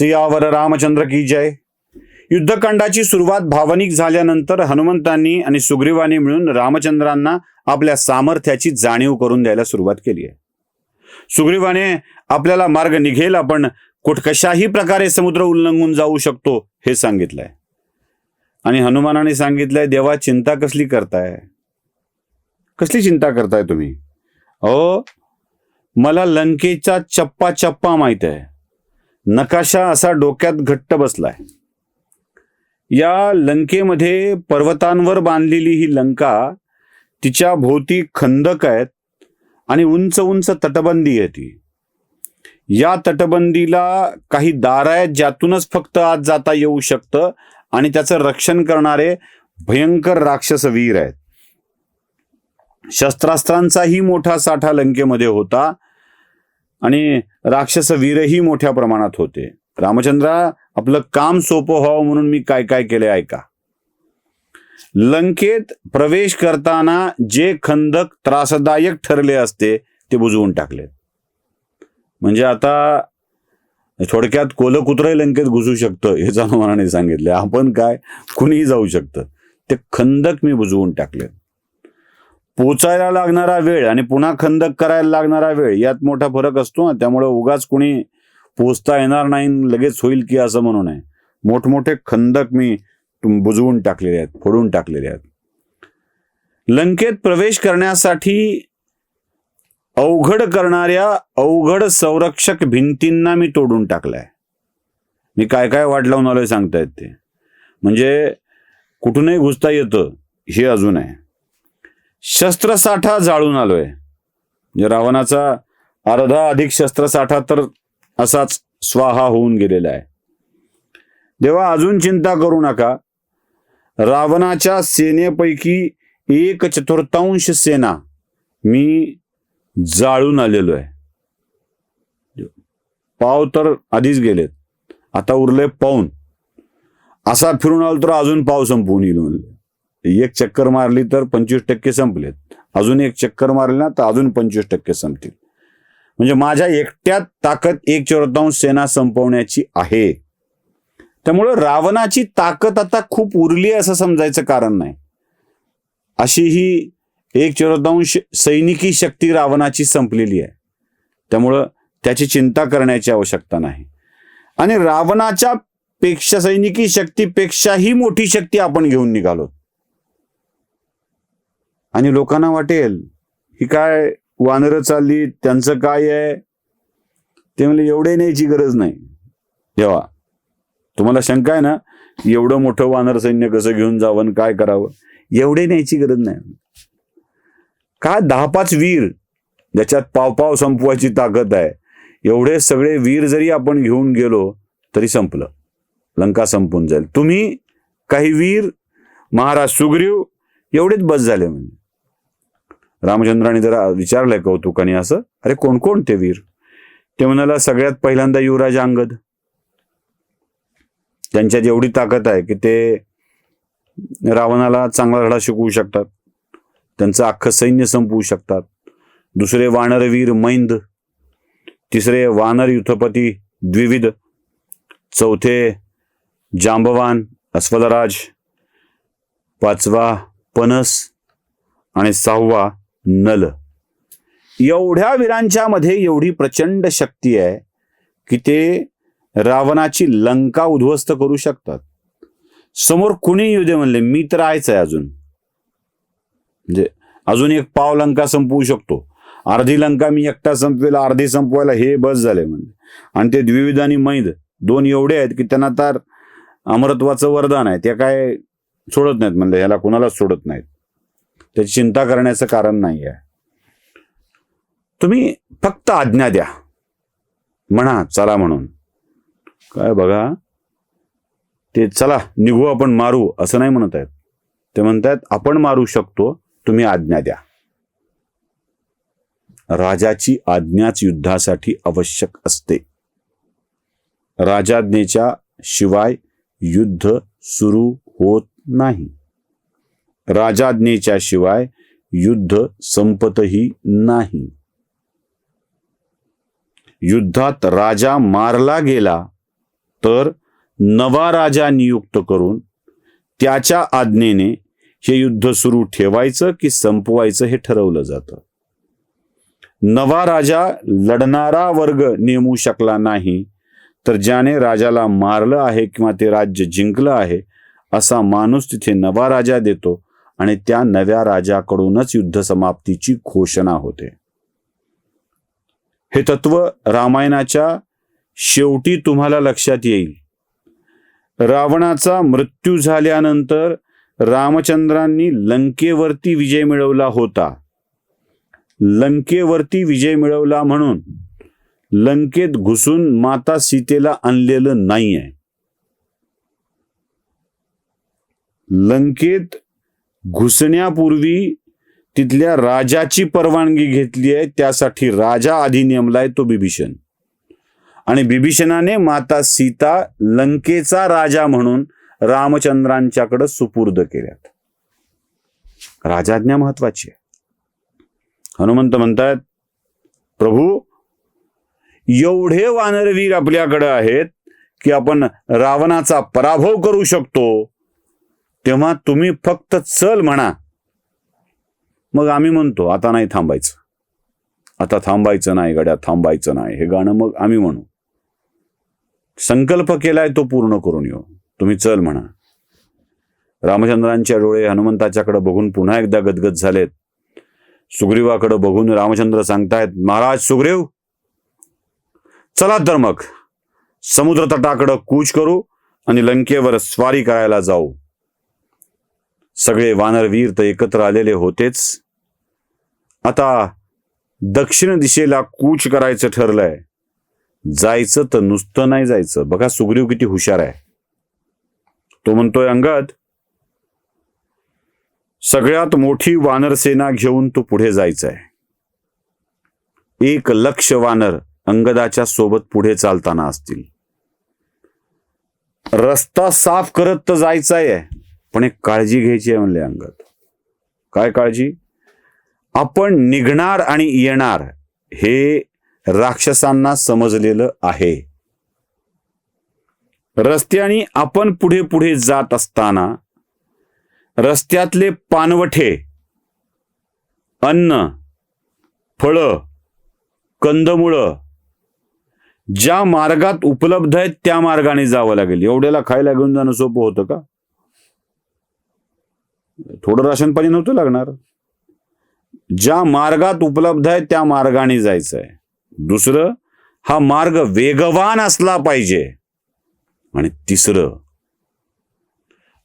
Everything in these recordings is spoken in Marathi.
सियावर रामचंद्र की जय. युद्धकांडाची सुरुवात भावनिक झाल्यानंतर हनुमंतांनी आणि सुग्रीवानी मिळून रामचंद्रांना आपल्या सामर्थ्याची जाणीव करून द्यायला सुरुवात केली आहे. सुग्रीवाने आपल्याला मार्ग निघेल आपण कुठ कशाही प्रकारे समुद्र उल्लंघून जाऊ शकतो हे सांगितलंय. आणि हनुमानाने सांगितलंय देवा चिंता कसली करताय? कसली चिंता करताय तुम्ही? अहो मला लंकेचा चप्पा चप्पा माहीत आहे. नकाशा असा डोक्यात घट्ट बसलाय. या लंकेमध्ये पर्वतांवर बांधलेली ही लंका तिच्या भोवती खंदक आहेत आणि उंच उंच तटबंदी आहे ती या तटबंदीला काही दार आहेत ज्यातूनच फक्त आत जाता येऊ शकतं आणि त्याचं रक्षण करणारे भयंकर राक्षस वीर आहेत. शस्त्रास्त्रांचाही मोठा साठा लंकेमध्ये होता. आणि राक्षस वीरही मोठ्या प्रमाणात होते. रामचंद्रा आपलं काम सोपं व्हावं म्हणून मी काय काय केले ऐका. लंकेत प्रवेश करताना जे खंदक त्रासदायक ठरले असते ते बुजवून टाकले. म्हणजे आता थोडक्यात कोलं कुत्रही लंकेत घुसू शकतं हे हनुमानाने सांगितले. आपण काय? कुणीही जाऊ शकतं. ते खंदक मी बुजवून टाकले पोचायला लागणारा वेळ आणि पुन्हा खंदक करायला लागणारा वेळ यात मोठा फरक असतो ना त्यामुळे उगाच कुणी पोचता येणार नाही लगेच होईल की असं म्हणून आहे मोठमोठे खंदक मी बुजवून टाकलेले आहेत फोडून टाकलेले आहेत. लंकेत प्रवेश करण्यासाठी अवघड करणाऱ्या अवघड संरक्षक भिंतींना मी तोडून टाकलाय. मी काय काय वाट लावून आलोय सांगतायत ते. म्हणजे कुठूनही घुसता येतं हे अजून आहे. शस्त्रसाठा जाळून आलोय. म्हणजे रावणाचा अर्धा अधिक शस्त्रसाठा तर असाच स्वाहा होऊन गेलेला आहे. तेव्हा अजून चिंता करू नका. रावणाच्या सेनेपैकी एक चतुर्थांश सेना मी जाळून आलेलो आहे. पाव तर आधीच गेलेत. आता उरले पाऊन. असा फिरून आलो तर अजून पाव संपवून येईल म्हणलं. एक चक्कर मारली तर पंचवीस टक्के संपलेत. अजून एक चक्कर मारली ना तर अजून पंचवीस टक्के संपतील. म्हणजे माझ्या एकट्यात ताकद एक चौथांश सेना संपवण्याची आहे. त्यामुळं रावणाची ताकद आता खूप उरली असं समजायचं कारण नाही. अशी ही एक चौथांश सैनिकी शक्ती रावणाची संपलेली आहे. त्यामुळं त्याची चिंता करण्याची आवश्यकता नाही. आणि रावणाच्या पेक्षा सैनिकी शक्तीपेक्षाही मोठी शक्ती आपण घेऊन निघालो आणि लोकांना वाटेल ही काय वानरं चालली त्यांचं काय आहे? ते म्हणजे एवढे न्यायची गरज नाही. जेव्हा तुम्हाला शंका आहे ना एवढं मोठं वानर सैन्य कसं घेऊन जावं काय करावं? एवढे न्यायची गरज नाही. काय दहा पाच वीर ज्याच्यात पाव पाव संपवायची ताकद आहे एवढे सगळे वीर जरी आपण घेऊन गेलो तरी संपलं. लंका संपून जाईल. तुम्ही काही वीर महाराज सुग्रीव एवढेच बस झाले म्हणजे रामचंद्राने जरा विचारलंय कौतुकाने असं अरे कोण कोण ते वीर? ते म्हणाला सगळ्यात पहिल्यांदा युवराज अंगद. त्यांच्यात एवढी ताकद आहे की ते रावणाला चांगला धडा शिकवू शकतात. त्यांचं अख्खं सैन्य संपवू शकतात. दुसरे वानरवीर मैंद. तिसरे वानर युथपती द्विविध. चौथे जांबवान अस्वलराज. पाचवा पनस. आणि सहावा नल. एवढ्या वीरांच्या मध्ये एवढी प्रचंड शक्ती आहे की ते रावणाची लंका उद्ध्वस्त करू शकतात. समोर कुणी येऊ दे म्हणले मी तर आहेच आहे अजून. म्हणजे अजून एक पाव लंका संपवू शकतो. अर्धी लंका मी एकटा संपवेल अर्धी संपवायला हे बस झाले म्हणजे आणि ते द्विविध आणि मैद दोन एवढे आहेत की त्यांना तर अमरत्वाचं वरदान आहे. ते काय सोडत नाहीत म्हणलं ह्याला कुणालाच सोडत नाहीत. त्याची चिंता करण्याचं कारण नाही आहे तुम्ही फक्त आज्ञा द्या. म्हणा चला म्हणून. काय बघा ते चला निघू आपण मारू असं नाही म्हणत आहेत. ते म्हणतात आपण मारू शकतो तुम्ही आज्ञा द्या. राजाची आज्ञाच युद्धासाठी आवश्यक असते. राजाज्ञेच्या शिवाय युद्ध सुरू होत नाही. राजाज्ञेच्या शिवाय युद्ध संपतही नाही. युद्धात राजा मारला गेला तर नवा राजा नियुक्त करून त्याच्या आज्ञेने हे युद्ध सुरू ठेवायचं की संपवायचं हे ठरवलं जातं. नवा राजा लढणारा वर्ग नेमू शकला नाही तर ज्याने राजाला मारलं आहे किंवा ते राज्य जिंकलं आहे असा माणूस तिथे नवा राजा देतो आणि त्या नव्या राजाकडूनच युद्ध समाप्तीची घोषणा होते. हे तत्व रामायणाच्या शेवटी तुम्हाला लक्षात येईल. रावणाचा मृत्यू झाल्यानंतर रामचंद्रांनी लंकेवरती विजय मिळवला होता. लंकेवरती विजय मिळवला म्हणून लंकेत घुसून माता सीतेला आणलेलं नाहीये. लंकेत घुसण्यापूर्वी तिथल्या राजाची परवानगी घेतली आहे त्यासाठी राजा आधी नेमलाय तो बिभीषण. आणि बिभीषणाने माता सीता लंकेचा राजा म्हणून रामचंद्रांच्याकडे सुपूर्द केल्यात. राजाज्ञा महत्वाची आहे. हनुमंत म्हणतात प्रभू एवढे वानरवीर आपल्याकडे आहेत की आपण रावणाचा पराभव करू शकतो तेव्हा तुम्ही फक्त चल म्हणा. मग आम्ही म्हणतो आता नाही थांबायचं. आता थांबायचं नाही गड्या थांबायचं नाही. हे गाणं मग आम्ही म्हणू. संकल्प केलाय तो पूर्ण करून येऊ. तुम्ही चल म्हणा. रामचंद्रांच्या डोळे हनुमंताच्याकडे बघून पुन्हा एकदा गदगद झालेत. सुग्रीवाकडे बघून रामचंद्र सांगतायत महाराज सुग्रीव चला तर मग. समुद्र तटाकडं कूच करू आणि लंकेवर स्वारी करायला जाऊ. सगळे वानरवीर तर एकत्र आलेले होतेच. आता दक्षिण दिशेला कूच करायचं ठरलंय. जायचं तर नुसतं नाही जायचं. बघा सुग्रीव किती हुशार आहे. तो म्हणतोय अंगद सगळ्यात मोठी वानर सेना घेऊन तू पुढे जायचं आहे एक लक्ष वानर अंगदाच्या सोबत पुढे चालताना असतील. रस्ता साफ करत तर जायचा आहे पण एक काळजी घ्यायची आहे म्हणले अंगात. काय काळजी? आपण निघणार आणि येणार हे राक्षसांना समजलेलं आहे. रस्त्याने आपण पुढे पुढे जात असताना रस्त्यातले पानवठे अन्न फळं कंदमुळं ज्या मार्गात उपलब्ध आहेत त्या मार्गाने जावं लागेल. एवढ्याला खायला घेऊन जाणं सोपं होतं का? थोडं राशन पाणी नव्हतं लागणार. ज्या मार्गात उपलब्ध आहे त्या मार्गाने जायचं आहे दुसरं हा मार्ग वेगवान असला पाहिजे. आणि तिसरं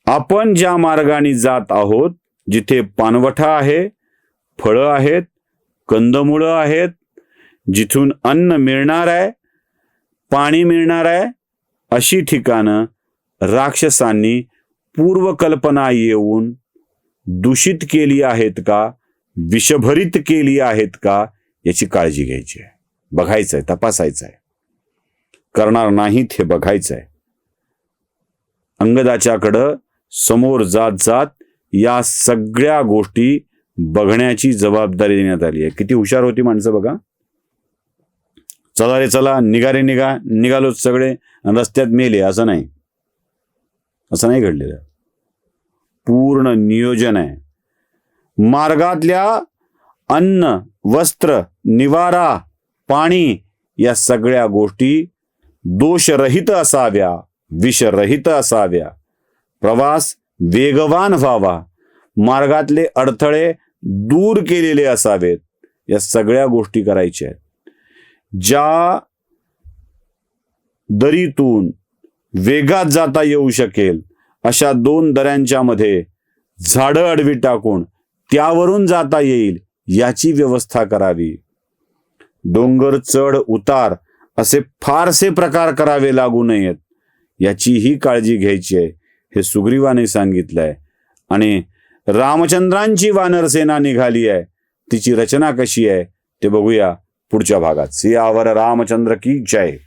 आपण ज्या मार्गाने जात आहोत जिथे पानवठा आहे फळं आहेत कंदमुळं आहेत जिथून अन्न मिळणार आहे पाणी मिळणार आहे अशी ठिकाणं राक्षसांनी पूर्वकल्पना येऊन दूषित केली आहेत का? विषभरित केली आहेत का? याची काळजी घ्यायची आहे. बघायचं आहे तपासायचं आहे करणार नाहीत हे बघायचं आहे अंगदाच्याकडं समोर जात जात या सगळ्या गोष्टी बघण्याची जबाबदारी देण्यात आली आहे. किती हुशार होती माणसं बघा. चला रे चला निघा रे निघा निघालोच सगळे रस्त्यात मेले असं नाही. असं नाही घडलेलं. पूर्ण नियोजन आहे. मार्गातल्या अन्न वस्त्र निवारा पाणी या सगळ्या गोष्टी दोषरहित असाव्या विषरहित असाव्या. प्रवास वेगवान व्हावा. मार्गातले अडथळे दूर केलेले असावेत. या सगळ्या गोष्टी करायच्या आहेत. ज्या दरीतून वेगात जाता येऊ शकेल अशा दोन दऱ्यांच्या मध्ये झाडं अडवी टाकून त्यावरून जाता येईल याची व्यवस्था करावी. डोंगर चढ उतार असे फारसे प्रकार करावे लागू नयेत. याचीही काळजी घ्यायची आहे हे सुग्रीवाने सांगितलंय. आणि रामचंद्रांची वानरसेना निघाली आहे. तिची रचना कशी आहे ते बघूया पुढच्या भागात. सियावर रामचंद्र की जय.